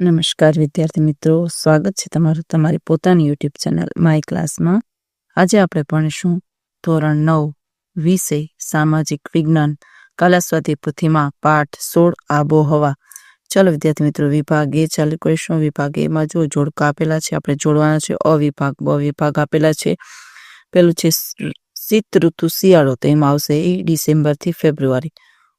નમસ્કાર, વિદ્યાર્થી મિત્રો. સ્વાગત છે તમારું તમારી પોતાની યુટ્યુબ ચેનલ માય ક્લાસમાં. આજે આપણે ભણીશું ધોરણ નવ, વિષય, સામાજિક વિજ્ઞાન, કલાસ્વાદી પૃથ્વીમાં પાઠ સોળ, આબોહવા. ચાલો વિદ્યાર્થી મિત્રો, વિભાગ એ ચાલુ કરીશું. વિભાગ એમાં જો જોડકા આપેલા છે, આપણે જોડવાના છે. અવિભાગ બ વિભાગ આપેલા છે. પેલું છે શીત ઋતુ શિયાળો, તો એમાં આવશે એ ડિસેમ્બરથી ફેબ્રુઆરી.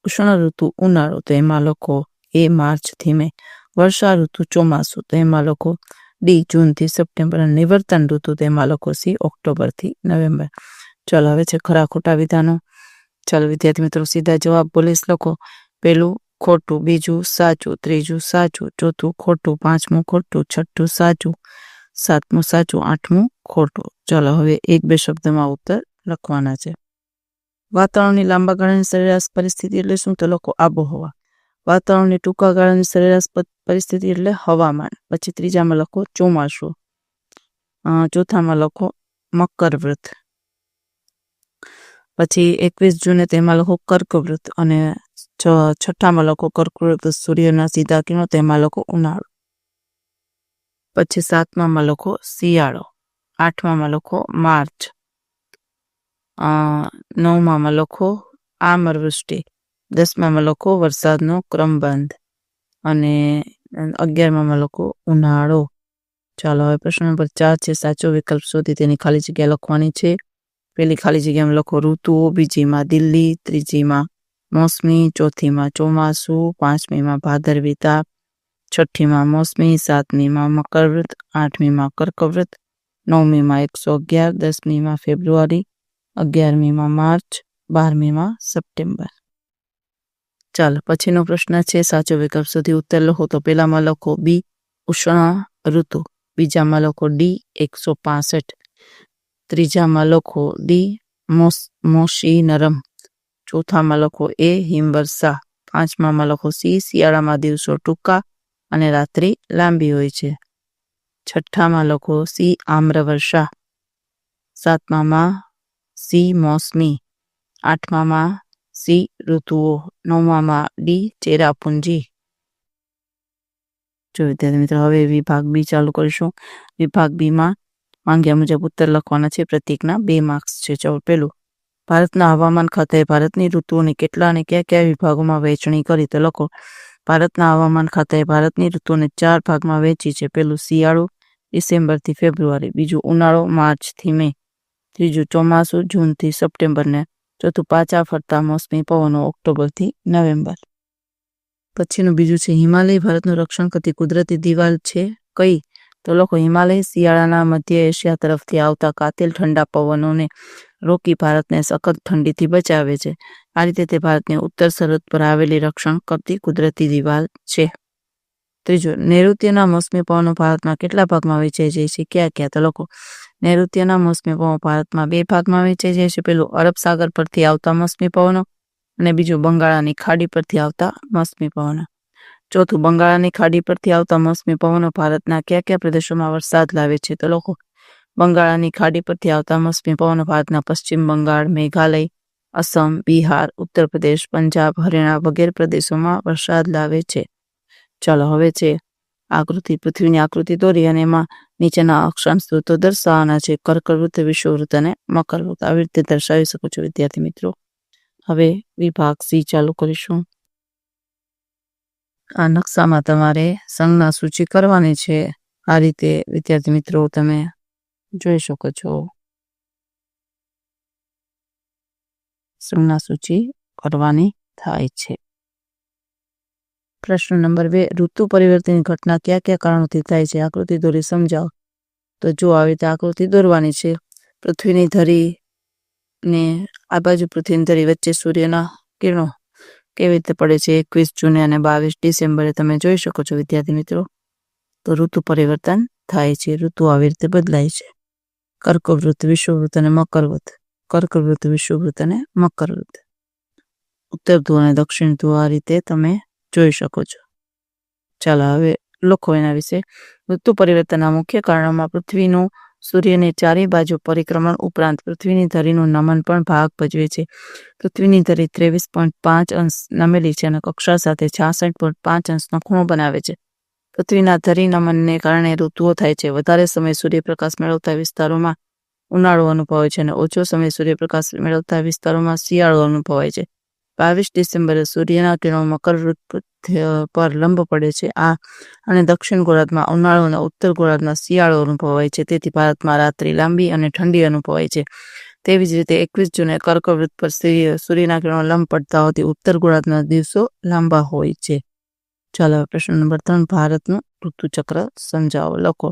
ઉષ્ણ ઋતુ ઉનાળો, તો એમાં લખો એ માર્ચથી મે. વર્ષા ઋતુ ચોમાસું, તો એમાં લોકો ડી જૂનથી સપ્ટેમ્બર અને નિવર્તન ઋતુ તેમાં લોકો સી ઓક્ટોબરથી નવેમ્બર. ચાલો, હવે છે ખરા ખોટા વિધાનો. ચાલો, વિદ્યાર્થી મિત્રો, સીધા જવાબ બોલીશ લખો પેલું, ખોટું. બીજું, સાચું. ત્રીજું, સાચું. ચોથું, ખોટું. પાંચમું, ખોટું. છઠ્ઠું, સાચું. સાતમું, સાચું. આઠમું, ખોટું. ચાલો, હવે એક બે શબ્દમાં ઉત્તર લખવાના છે. વાતાવરણની લાંબા ગાળાની સરેરાશ પરિસ્થિતિ એટલે શું? તો લખો આબોહવા. વાતાવરણની ટૂંકા ગાળાની સરેરાશ પરિસ્થિતિ એટલે હવામાન. પછી ત્રીજામાં લખો ચોમાસું. ચોથામાં લખો મકર વ્રત. પછી એકવીસ જૂને તેમાં લખો કર્કવૃત અને છઠ્ઠામાં લખો કર્કવૃત સૂર્યના સીધા કિરણો, તેમાં લખો ઉનાળો. પછી સાતમામાં લખો શિયાળો. આઠમામાં લખો માર્ચ. નવમામાં લખો આમરવૃષ્ટિ. દસમામાં લખો વરસાદનો ક્રમબંધ અને અગિયારમાં લખો ઉનાળો. ચાલો, હવે પ્રશ્ન નંબર ચાર છે, સાચો વિકલ્પ શોધી તેની ખાલી જગ્યા લખવાની છે. પેલી ખાલી જગ્યામાં લખો ઋતુઓ, બીજીમાં દિલ્હી, ત્રીજીમાં મોસમી, ચોથીમાં ચોમાસું, પાંચમીમાં ભાદરવીતા છઠ્ઠીમાં મોસમી, સાતમીમાં મકરવ્રત આઠમીમાં કર્કવ્રત નવમીમાં એકસો અગિયાર, દસમીમાં ફેબ્રુઆરી, અગિયારમીમાં માર્ચ, બારમીમાં સપ્ટેમ્બર. ચાલો, પછીનો પ્રશ્ન છે, સાચો વિકલ્પ સુધી ઉત્તર લખો. તો પેલામાં લખો બી, ઉષ્ણ ઋતુ. બીજામાં લખો ડી, એકસો પાસઠ. ત્રીજામાં લખો ડી મોશી નરમ. ચોથામાં લખો એ, હિમવર્ષા. પાંચમામાં લખો સી, શિયાળામાં દિવસો ટૂંકા અને રાત્રિ લાંબી હોય છે. છઠ્ઠામાં લખો સી, આમ્રવર્ષા. સાતમામાં સી, મોસમી. આઠમામાં સી ઋતુઓ નવમામાં ડી ચેરાપુંજી. જો વિદ્યાર્થી મિત્રો, હવે વિભાગ બી ચાલુ કરીશું. વિભાગ બીમાં માંગ્યા મુજબ ઉત્તર લખવાના છે. પ્રતિકના બે માર્ક્સ છે. ચૌદ પેલું. ભારતના હવામાન ખાતાએ ભારતની ઋતુઓની કેટલા અને કયા કયા વિભાગોમાં વહેંચણી કરી તો લખો. ભારતના હવામાન ખાતાએ ભારતની ઋતુઓને ચાર ભાગમાં વહેંચી છે. પેલું, શિયાળો, ડિસેમ્બરથી ફેબ્રુઆરી. બીજું, ઉનાળો, માર્ચથી મે. ત્રીજું, ચોમાસું, જૂનથી સપ્ટેમ્બરને ચોથું પાછા ફરતા મોસમી પવનો ઓક્ટોબરથી નવેમ્બર. પછીનું બીજું છે, હિમાલય ભારતનું રક્ષણ કરતી કુદરતી દિવાલ છે કઈ? તો લોકો હિમાલય શિયાળાના મધ્ય એશિયા તરફથી આવતા કાતિલ ઠંડા પવનોને રોકી ભારતને સખત ઠંડીથી બચાવે છે. આ રીતે તે ભારતની ઉત્તર સરહદ પર આવેલી રક્ષણ કરતી કુદરતી દિવાલ છે. ત્રીજું, નૈઋત્યના મોસમી પવનો ભારતમાં કેટલા ભાગમાં વેચાઈ જાય છે? ક્યાં ક્યાં? તો લોકો નૈઋત્યના મોસમી પવનો ભારતમાં બે ભાગમાં જાય છે. પેલું અરબ સાગર પરથી આવતા મોસમી પવનો અને બીજું બંગાળાની ખાડી પરથી આવતા મોસમી પવનો. ચોથું બંગાળાની ખાડી પરથી આવતા મોસમી પવનો ભારતના કયા કયા પ્રદેશોમાં વરસાદ લાવે છે? તો લોકો બંગાળાની ખાડી પરથી આવતા મોસમી પવનો ભારતના પશ્ચિમ બંગાળ, મેઘાલય, અસમ, બિહાર, ઉત્તર પ્રદેશ, પંજાબ, હરિયાણા વગેરે પ્રદેશોમાં વરસાદ લાવે છે. ચાલો હવે છે આકૃતિ પૃથ્વીની આકૃતિ દોરી અને એમાં નીચેના અક્ષાંશ સ્ત્રોતો દર્શાવવાના છે કર્કવૃત વિષુવવૃત્ત અને મકરવૃત્ત આવી રીતે દર્શાવી શકો છો વિદ્યાર્થી મિત્રો હવે વિભાગ સી ચાલુ કરીશું આ નકશામાં તમારે સંજ્ઞા સૂચિ કરવાની છે આ રીતે વિદ્યાર્થી મિત્રો તમે જોઈ શકો છો સંજ્ઞા સૂચિ કરવાની થાય છે પ્રશ્ન નંબર બે, ઋતુ પરિવર્તનની ઘટના કયા કયા કારણોથી થાય છે? આકૃતિ દોરી સમજાવો. તો જો આવી રીતે આકૃતિ દોરવાની છે. પૃથ્વીની ધરી ને આ બાજુ પૃથ્વીની ધરી વચ્ચે સૂર્યના કિરણો કેવી રીતે પડે છે? એકવીસ જૂને અને બાવીસ ડિસેમ્બરે તમે જોઈ શકો છો, વિદ્યાર્થી મિત્રો. તો ઋતુ પરિવર્તન થાય છે. ઋતુ આવી રીતે બદલાય છે. કર્કવૃત વિશ્વવૃત અને મકરવૃત કર્કવૃત વિશ્વવૃત અને મકરવૃત ઉત્તર ધ્રુવ અને દક્ષિણ ધ્રુવ આ રીતે તમે જોઈ શકો છો. ચાલો, હવે લખો એના વિશે. ઋતુ પરિવર્તનના મુખ્ય કારણોમાં પૃથ્વીનું સૂર્યની ચારે બાજુ પરિક્રમણ ઉપરાંત પૃથ્વીની ધરીનું નમન પણ ભાગ ભજવે છે. પૃથ્વીની ધરી ત્રેવીસ પોઈન્ટ પાંચ અંશ નમેલી છે અને કક્ષા સાથે છાસઠ પોઈન્ટ પાંચ અંશનો ખૂણો બનાવે છે. પૃથ્વીના ધરી નમનને કારણે ઋતુઓ થાય છે. વધારે સમય સૂર્યપ્રકાશ મેળવતા વિસ્તારોમાં ઉનાળો અનુભવાય છે અને ઓછો સમય સૂર્યપ્રકાશ મેળવતા વિસ્તારોમાં શિયાળો અનુભવાય છે. બાવીસ ડિસેમ્બરે સૂર્યના કિરણો મકર પર લંબ પડે છે. આ અને દક્ષિણ ગોળાર્ધમાં ઉનાળો અને ઉત્તર ગોળાર્ધમાં શિયાળો અનુભવાય છે. તેથી ભારતમાં રાત્રિ લાંબી અને ઠંડી અનુભવાય છે. તેવી જ રીતે એકવીસ જૂને કર્કવૃત્ત પર સૂર્યના કિરણો લંબ પડતા હોતી ઉત્તર ગોળાર્ધના દિવસો લાંબા હોય છે. ચાલો પ્રશ્ન નંબર ત્રણ, ભારતનું ઋતુચક્ર સમજાવો. લખો.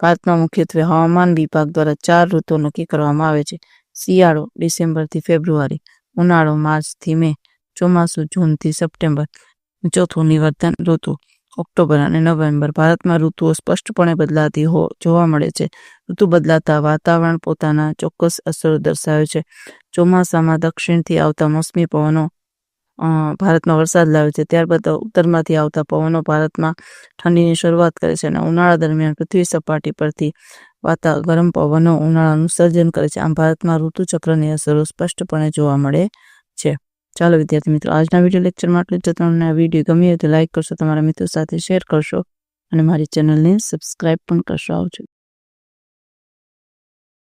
ભારતમાં મુખ્યત્વે હવામાન વિભાગ દ્વારા ચાર ઋતુ નક્કી કરવામાં આવે છે. શિયાળો ડિસેમ્બરથી ફેબ્રુઆરી. ઉનાળો માર્ચથી મે ચોમાસું જૂનથી સપ્ટેમ્બર ચોથું નિવર્તન ઋતુ. ઓક્ટોબર અને નવેમ્બર ભારતમાં ઋતુઓ સ્પષ્ટપણે બદલાતી હો જોવા મળે છે. ઋતુ બદલાતા વાતાવરણ પોતાના ચોક્કસ અસરો દર્શાવે છે. ચોમાસામાં દક્ષિણથી આવતા મોસમી પવનો ભારતમાં વરસાદ લાવે છે. ત્યારબાદ ઉત્તરમાંથી આવતા પવનો ભારતમાં ઠંડીની શરૂઆત કરે છે અને ઉનાળા દરમિયાન પૃથ્વી સપાટી પરથી વાતા ગરમ પવનો ઉનાળાનું સર્જન કરે છે. આમ ભારતમાં ઋતુચક્રની અસરો સ્પષ્ટપણે જોવા મળે છે. ચાલો વિદ્યાર્થી મિત્રો, આજના વીડિયો લેક્ચરમાં આટલું જ. તમને આ વીડિયો ગમી હોય તો લાઈક કરશો, તમારા મિત્રો સાથે શેર કરશો અને મારી ચેનલને સબસ્ક્રાઇબ પણ કરશો. આવજો.